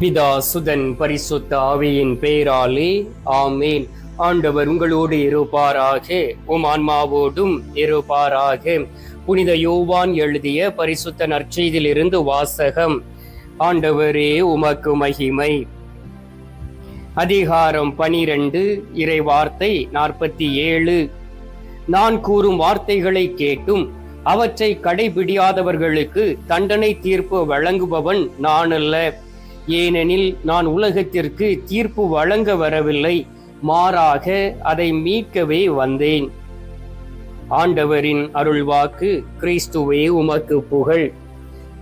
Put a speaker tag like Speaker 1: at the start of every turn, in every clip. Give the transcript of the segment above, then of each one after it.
Speaker 1: பிதா சுதன் பரிசுத்த ஆவியின் பெயராலே ஆமேன். ஆண்டவர் உங்களோடு இருப்பாராக உம் ஆன்மாவோடும் இருப்பாராக. புனித யோவான் எழுதிய பரிசுத்த நற்செய்தியிலிருந்து வாசகம் ஆண்டவரே உமக்கு மகிமை. அதிகாரம் பனிரெண்டு இறை வார்த்தை நாற்பத்தி ஏழு. நான் கூறும் வார்த்தைகளை கேட்டும் அவற்றை கடைபிடியாதவர்களுக்கு தண்டனை தீர்ப்பு வழங்குபவன் நான் அல்ல ஏனெனில் நான் உலகத்திற்கு தீர்ப்பு வழங்க வரவில்லை மாறாக அதை மீட்கவே வந்தேன். ஆண்டவரின் அருள்வாக்கு கிறிஸ்துவே உமக்கு புகழ்.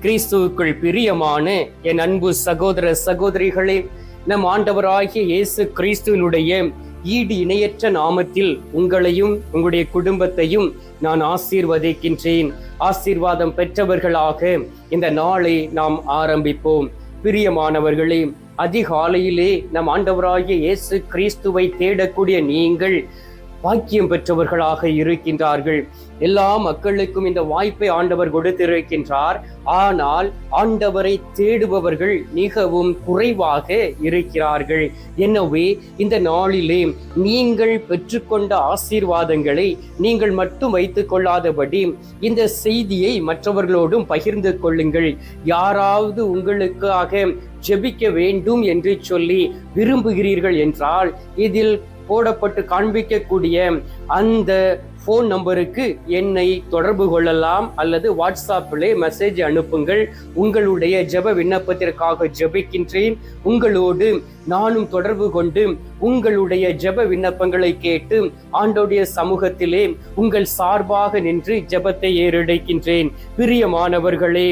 Speaker 1: கிறிஸ்துவுக்குள் பிரியமான என் அன்பு சகோதர சகோதரிகளே நம் ஆண்டவராகிய இயேசு கிறிஸ்துவனுடைய ஈடு இணையற்ற நாமத்தில் உங்களையும் உங்களுடைய குடும்பத்தையும் நான் ஆசீர்வதிக்கின்றேன். ஆசீர்வாதம் பெற்றவர்களாக இந்த நாளை நாம் ஆரம்பிப்போம். பிரியமானவர்களே அதிகாலையிலே நம் ஆண்டவராகிய இயேசு கிறிஸ்துவை தேடக்கூடிய நீங்கள் பாக்கியம் பெற்றவர்களாக இருக்கின்றார்கள். எல்லா மக்களுக்கும் இந்த வாய்ப்பை ஆண்டவர் கொடுத்திருக்கின்றார். ஆனால் ஆண்டவரை தேடுபவர்கள் மிகவும் குறைவாக இருக்கிறார்கள். எனவே இந்த நாளிலே நீங்கள் பெற்றுக்கொண்ட ஆசீர்வாதங்களை நீங்கள் மட்டும் வைத்துக் கொள்ளாதபடி இந்த செய்தியை மற்றவர்களோடும் பகிர்ந்து கொள்ளுங்கள். யாராவது உங்களுக்காக ஜெபிக்க வேண்டும் என்று சொல்லி விரும்புகிறீர்கள் என்றால் இதில் போடப்பட்டு காண்பிக்கக்கூடிய அந்த ஃபோன் நம்பருக்கு என்னை தொடர்பு கொள்ளலாம் அல்லது வாட்ஸ்அப்பிலே மெசேஜ் அனுப்புங்கள். உங்களுடைய ஜெப விண்ணப்பத்திற்காக ஜெபிக்கின்றேன். உங்களோடு நானும் தொடர்பு கொண்டு உங்களுடைய ஜெப விண்ணப்பங்களை கேட்டு ஆண்டோடைய சமூகத்திலே உங்கள் சார்பாக நின்று ஜெபத்தை ஏறடைக்கின்றேன். பிரியமானவர்களே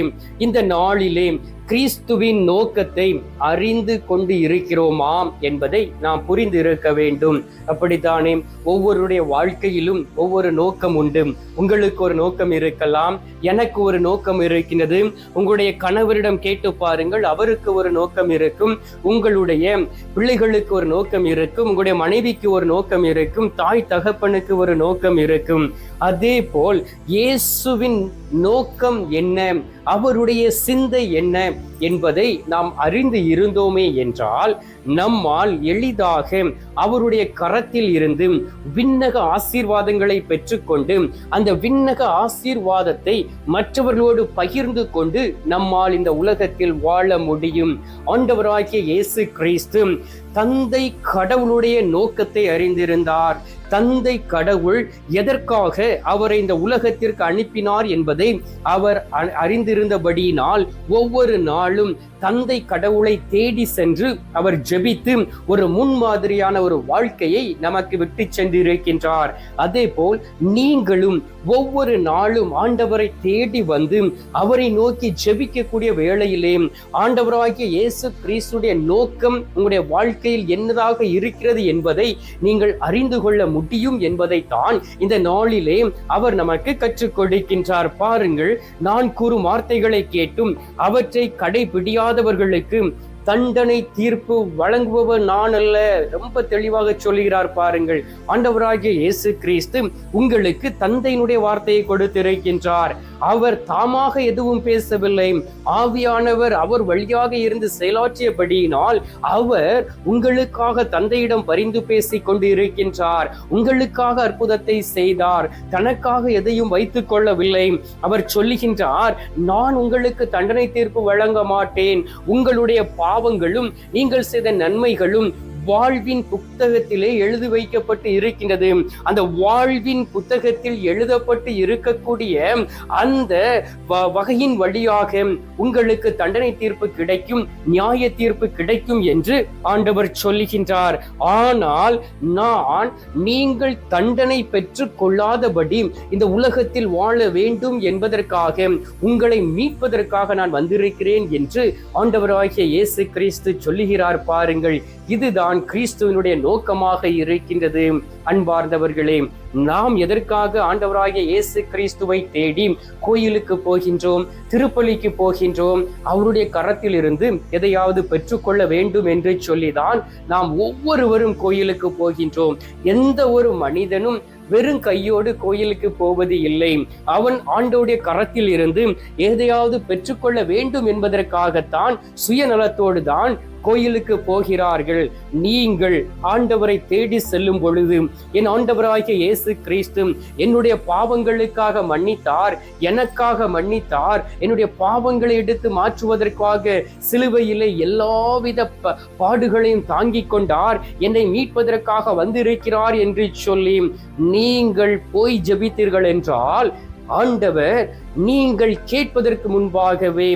Speaker 1: இந்த நாளிலே கிறிஸ்துவின் நோக்கத்தை அறிந்து கொண்டு இருக்கிறோமா என்பதை நாம் புரிந்து இருக்க வேண்டும். அப்படித்தானே ஒவ்வொருடைய வாழ்க்கையிலும் ஒவ்வொரு ஒரு நோக்கம் உண்டு. உங்களுக்கு ஒரு நோக்கம் இருக்கலாம். எனக்கு ஒரு நோக்கம் இருக்கின்றது. உங்களுடைய கணவரிடம் கேட்டு பாருங்கள். அவருக்கு ஒரு நோக்கம் இருக்கும். உங்களுடைய பிள்ளைகளுக்கு ஒரு நோக்கம் இருக்கும். உங்களுடைய மனைவிக்கு ஒரு நோக்கம் இருக்கும். தாய் தகப்பனுக்கு ஒரு நோக்கம் இருக்கும். அதே போல் இயேசுவின் நோக்கம் என்ன? அவருடைய சிந்தை என்ன? என்பதை நாம் அறிந்து இருந்தோமே என்றால் நம்மால் எளிதாக அவருடைய கரத்தில் இருந்து விண்ணக ஆசீர்வாதங்களை பெற்றுக்கொண்டு அந்த விண்ணக ஆசீர்வாதத்தை மற்றவர்களோடு பகிர்ந்து கொண்டு நம்மால் இந்த உலகத்தில் வாழ முடியும். ஆண்டவராகிய இயேசு கிறிஸ்து தந்தை கடவுளுடைய நோக்கத்தை அறிந்திருந்தார். தந்தை கடவுள் எதற்காக அவரை இந்த உலகத்திற்கு அனுப்பினார் என்பதை அவர் அறிந்திருந்தபடியினால் ஒவ்வொரு நாளும் தந்தை கடவுளை தேடி சென்று அவர் ஜெபித்து ஒரு முன்மாதிரியான ஒரு வாழ்க்கையை நமக்கு விட்டு சென்றிருக்கின்றார். அதே போல் நீங்களும் ஒவ்வொரு நாளும் ஆண்டவரை தேடி வந்து அவரை நோக்கி ஜெபிக்கக்கூடிய வேளையிலே ஆண்டவராகிய இயேசு கிறிஸ்துடைய நோக்கம் உங்களுடைய வாழ்க்கை வாழ்க்கையில் என்னதாக இருக்கிறது என்பதை நீங்கள் அறிந்து கொள்ள முடியும் என்பதைத்தான் இந்த நாளிலே அவர் நமக்கு கற்றுக் கொடுக்கின்றார். பாருங்கள் நான் கூறும் வார்த்தைகளை கேட்டும் அவற்றை கடைபிடியாதவர்களுக்கு தண்டனை தீர்ப்பு வழங்குபவர் நான் அல்ல ரொம்ப தெளிவாக சொல்லுகிறார் பாருங்கள். ஆண்டவராகிய இயேசு கிறிஸ்து உங்களுக்கு தந்தையினுடைய வார்த்தையை கொடுத்திருக்கின்றார். அவர் தாமாக எதுவும் பேசவில்லை. ஆவியானவர் அவர் வழியாக இருந்து செயலாற்றியபடியினால் அவர் உங்களுக்காக தந்தையிடம் பரிந்து பேசி கொண்டு இருக்கின்றார் உங்களுக்காக அற்புதத்தை செய்தார். தனக்காக எதையும் வைத்துக் கொள்ளவில்லை. அவர் சொல்லுகின்றார் நான் உங்களுக்கு தண்டனை தீர்ப்பு வழங்க மாட்டேன். உங்களுடைய பாவங்களும் நீங்கள் செய்த நன்மைகளும் வாழ்வின் புத்தகத்திலே எழுதி வைக்கப்பட்டு இருக்கின்றது. அந்த வாழ்வின் புத்தகத்தில் எழுதப்பட்டு இருக்கக்கூடிய அந்த வகையின் வழியாக உங்களுக்கு தண்டனை தீர்ப்பு கிடைக்கும் நியாய தீர்ப்பு கிடைக்கும் என்று ஆண்டவர் சொல்லுகின்றார். ஆனால் நான் நீங்கள் தண்டனை பெற்று கொள்ளாதபடி இந்த உலகத்தில் வாழ வேண்டும் என்பதற்காக உங்களை மீட்பதற்காக நான் வந்திருக்கிறேன் என்று ஆண்டவராகிய இயேசு கிறிஸ்து சொல்லுகிறார் பாருங்கள். இதுதான் கிறிஸ்துவனுடைய நோக்கமாக இருக்கின்றது. அன்பார்ந்தவர்களே நாம் எதற்காக ஆண்டவராகிய இயேசு கிறிஸ்துவை தேடி கோயிலுக்கு போகின்றோம் திருப்பலிக்கு போகின்றோம் அவருடைய கரத்தில் இருந்து எதையாவது பெற்றுக்கொள்ள வேண்டும் என்று சொல்லிதான் நாம் ஒவ்வொருவரும் கோயிலுக்கு போகின்றோம். எந்த ஒரு மனிதனும் வெறும் கையோடு கோயிலுக்கு போவது இல்லை. அவன் ஆண்டோடைய கரத்தில் இருந்து எதையாவது பெற்றுக்கொள்ள வேண்டும் என்பதற்காகத்தான் சுயநலத்தோடு தான் கோயிலுக்கு போகிறார்கள். நீங்கள் ஆண்டவரை தேடி செல்லும் பொழுது என் ஆண்டவராகிய இயேசு கிறிஸ்து என்னுடைய பாவங்களுக்காக மன்னித்தார் எனக்காக மன்னித்தார் என்னுடைய பாவங்களை எடுத்து மாற்றுவதற்காக சிலுவையிலே எல்லாவித ப- பாடுகளையும் தாங்கிக் கொண்டார் என்னை மீட்பதற்காக வந்திருக்கிறார் என்று சொல்லி நீங்கள் போய் ஜெபித்தீர்கள் என்றால் ஆண்டவர் நீங்கள் கேட்பதற்கு முன்பாகவே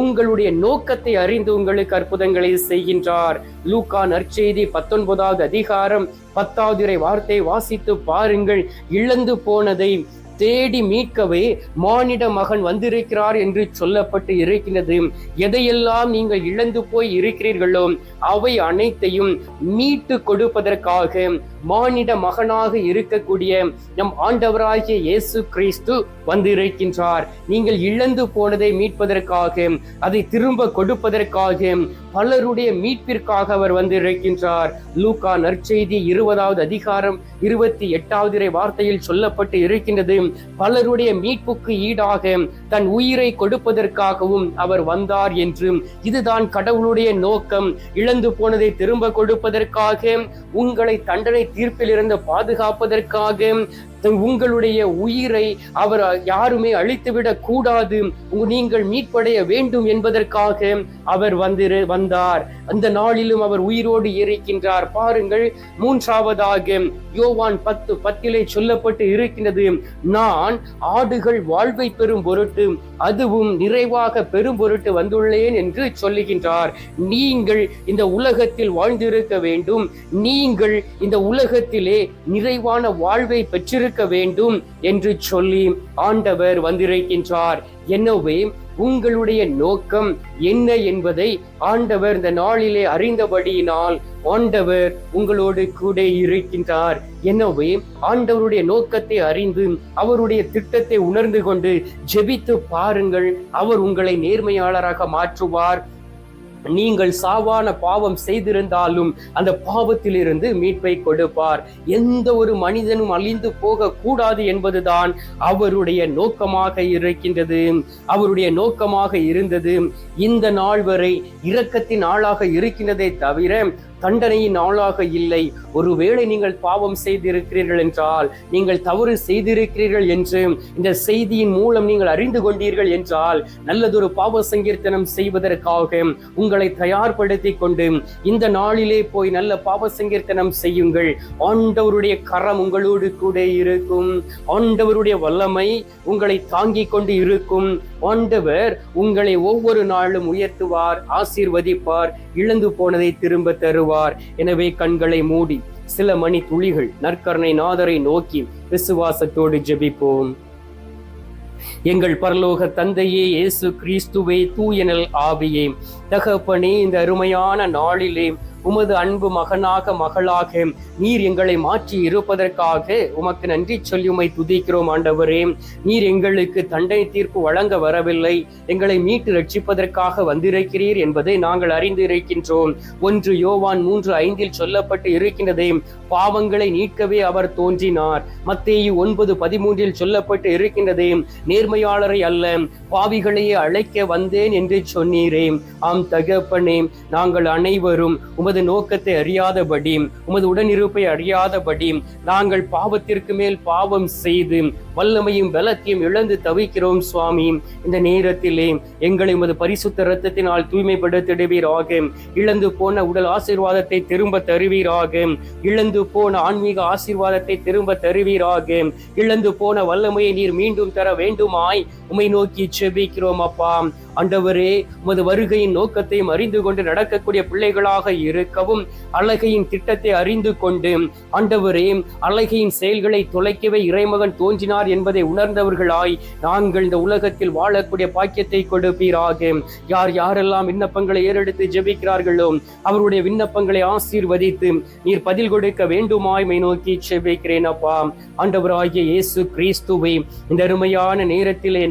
Speaker 1: உங்களுடைய நோக்கத்தை அறிந்து உங்களுக்கு அற்புதங்களை செய்கின்றார். லூக்கா நற்செய்தி பத்தொன்பதாவது அதிகாரம் பத்தாவது வார்த்தை வாசித்து பாருங்கள். இழந்து போனதை தேடி மீட்கவே மானிட மகன் வந்திருக்கிறார் என்று சொல்லப்பட்டு இருக்கின்றது. எதையெல்லாம் நீங்கள் இழந்து போய் இருக்கிறீர்களோ அவை அனைத்தையும் மீட்டு கொடுப்பதற்காக மானிட மகனாக இருக்கக்கூடிய நம் ஆண்டவராகிய இயேசு கிறிஸ்து வந்திருக்கின்றார். நீங்கள் இழந்து போனதை மீட்பதற்காக அதை திரும்ப கொடுப்பதற்காக பலருடைய மீட்பிற்காக அவர் வந்திருக்கின்றார். லூகா நற்செய்தி இருபதாவது அதிகாரம் இருபத்தி எட்டாவது வார்த்தையில் சொல்லப்பட்டு இருக்கின்றது. பலருடைய மீட்புக்கு ஈடாக தன் உயிரை கொடுப்பதற்காகவும் அவர் வந்தார் என்று இதுதான் கடவுளுடைய நோக்கம். இழந்து போனதை திரும்ப கொடுப்பதற்காக உங்களை தண்டனை தீர்ப்பிலிருந்து பாதுகாப்பதற்காக உங்களுடைய உயிரை அவர் யாருமே அழித்துவிடக் கூடாது. நீங்கள் மீட்படைய வேண்டும் என்பதற்காக அவர் வந்திரு வந்தார். அந்த நாளிலும் அவர் உயிரோடு இருக்கின்றார். பாருங்கள் மூன்றாவதாக யோவான் பத்து பத்திலே சொல்லப்பட்டு இருக்கின்றது நான் ஆடுகள் வாழ்வை பெறும் பொருட்டு அதுவும் நிறைவாக பெரும் பொருட்டு வந்துள்ளேன் என்று சொல்லுகின்றார். நீங்கள் இந்த உலகத்தில் வாழ்ந்திருக்க வேண்டும். நீங்கள் இந்த உலகத்திலே நிறைவான வாழ்வை பெற்றிருக்க வேண்டும் என்று சொல்லி ஆண்டவர் வந்திருக்கின்றார். எனவே உங்களுடைய நோக்கம் என்ன என்பதை ஆண்டவர் இந்த நாளிலே அறிந்தபடியினால் ஆண்டவர் உங்களோடு கூட இருக்கின்றார். எனவே ஆண்டவருடைய நோக்கத்தை அறிந்து அவருடைய திட்டத்தை உணர்ந்து கொண்டு ஜெபித்து பாருங்கள். அவர் உங்களை நேர்மையாளராக மாற்றுவார். நீங்கள் சாவான பாவம் செய்திருந்தாலும் அந்த பாவத்திலிருந்து மீட்பை கொடுப்பார். எந்த ஒரு மனிதனும் அழிந்து போக கூடாது என்பதுதான் அவருடைய நோக்கமாக இருக்கின்றது. அவருடைய நோக்கமாக இருந்தது இந்த நாள் வரை இரக்கத்தின் ஆளாக இருக்கின்றதை தவிர தண்டனையின் ஆளாக இல்லை. ஒருவேளை நீங்கள் பாவம் செய்திருக்கிறீர்கள் என்றால் நீங்கள் தவறு செய்திருக்கிறீர்கள் என்று இந்த செய்தியின் மூலம் நீங்கள் அறிந்து கொண்டீர்கள் என்றால் நல்லதொரு பாவ சங்கீர்த்தனம் செய்வதற்காக உங்களை தயார்படுத்தி கொண்டு இந்த நாளிலே போய் நல்ல பாவ சங்கீர்த்தனம் செய்யுங்கள். ஆண்டவருடைய கரம் உங்களோடு கூட இருக்கும். ஆண்டவருடைய வல்லமை உங்களை தாங்கிக் கொண்டு இருக்கும். ஆண்டவர் உங்களை ஒவ்வொரு நாளும் உயர்த்துவார் ஆசீர்வதிப்பார் இழந்து போனதை திரும்ப தருவார். எனவே கண்களை மூடி சில மணி துளிகள் நற்கருணை நாதரை நோக்கி விசுவாசத்தோடு ஜெபிப்போம். எங்கள் பரலோக தந்தையே இயேசு கிறிஸ்துவே தூயனல் ஆவியே தகப்பனே இந்த அருமையான நாளிலே உமது அன்பு மகனாக மகளாக நீர் எங்களை மாற்றி இருப்பதற்காக உமக்கு நன்றி சொல்லி உமை துதிக்கிறோம் ஆண்டவரே. நீர் எங்களுக்கு தண்டனை தீர்ப்பு வழங்க வரவில்லை. எங்களை மீட்டு ரட்சிப்பதற்காக வந்திருக்கிறீர் என்பதை நாங்கள் அறிந்து இருக்கின்றோம். ஒன்று யோவான் மூன்று ஐந்தில் சொல்லப்பட்டு இருக்கின்றதே பாவங்களை நீக்கவே அவர் தோன்றினார். மத்தேயு ஒன்பது பதிமூன்றில் சொல்லப்பட்டு இருக்கின்றதே நேர்மையாளரை அல்ல பாவிகளையே அழைக்க வந்தேன் என்று சொன்னீரே. ஆம் தகப்பனே நாங்கள் அனைவரும் உமது நோக்கத்தை அறியாதபடி உமது உடனிருப்பை அறியாதபடி நாங்கள் பாவத்திற்கு மேல் பாவம் செய்து வல்லமையும் பலத்தையும் இழந்து தவிக்கிறோம் சுவாமி. இந்த நேரத்திலே எங்களை உமது பரிசுத்த ரத்தத்தினால் தூய்மைப்படுத்திடுவீராக. இழந்து போன உடல் ஆசீர்வாதத்தை திரும்ப தருவீராக. இழந்து போன ஆன்மீக ஆசீர்வாதத்தை திரும்ப தருவீராக. இழந்து போன வல்லமையை நீர் மீண்டும் தர வேண்டுமாய். உமை நோக்கி செபிக்கிறோம் அப்பா. ஆண்டவரே உமது வருகையின் நோக்கத்தையும் அறிந்து கொண்டு நடக்கக்கூடிய பிள்ளைகளாக இருக்கவும் அழகையின் திட்டத்தை அறிந்து கொண்டு. ஆண்டவரே அழகையின் செயல்களை தொலைக்கவே இறைமகன் தோன்றினார் என்பதை உணர்ந்தவர்களாய் நாங்கள் இந்த உலகத்தில் வாழக்கூடிய பாக்கியத்தை கொடுப்பீராக. யார் யாரெல்லாம் விண்ணப்பங்களை ஏறெடுத்து ஜெபிக்கிறார்களோ அவருடைய விண்ணப்பங்களை ஆசீர்வதித்து நீர் பதில் கொடுக்க வேண்டுமாய் மை நோக்கி செபிக்கிறேன் அப்பா. ஆண்டவராகிய இயேசு கிறிஸ்துவை இந்த அருமையான நேரத்திலே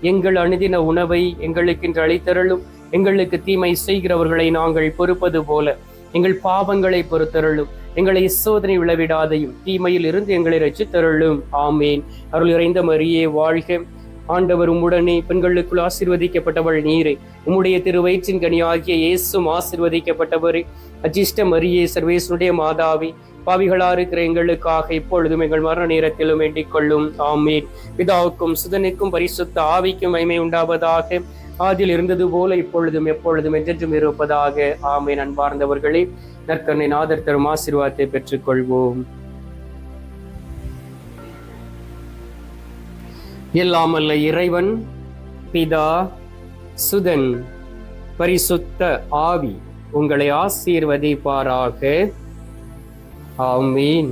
Speaker 1: எங்கள் அணுதின உணவை எங்களுக்கு என்று அளித்தருளும். எங்களுக்கு தீமை செய்கிறவர்களை நாங்கள் பொறுப்பது போல. எங்கள் பாவங்களை பொறுத்தருளும். எங்களை சோதனை விளவிடாதையும் தீமையில் இருந்து எங்களை ரசித்தருளும் ஆமேன். அருள் இறைந்த மரியே வாழ்க. ஆண்டவர் உம்முடனே பெண்களுக்குள் ஆசீர்வதிக்கப்பட்டவள் நீரே. உம்முடைய திருவயிற்றின் கனியாகிய இயேசும் ஆசிர்வதிக்கப்பட்டவரே. அஜிஷ்ட மரியே சர்வேசனுடைய மாதாவி. பாவிகளா இருக்கிற எங்களுக்காக இப்பொழுதும் எங்கள் மரண நேரத்திலும் வேண்டிக் கொள்ளும். ஆமீன். பிதாவுக்கும் சுதனுக்கும் பரிசுத்த ஆவிக்கும் மைமை உண்டாவதாக. ஆதில் இருந்தது போல இப்பொழுதும் எப்பொழுதும் என்றென்றும் இருப்பதாக. ஆமீன். அன்பார்ந்தவர்களே நற்கண்ணை நாதர் தரும் ஆசீர்வாதத்தை பெற்றுக்கொள்வோம். எல்லாமல்ல இறைவன் பிதா சுதன் பரிசுத்த ஆவி உங்களை ஆசீர்வதிப்பாராக. ஆமீன்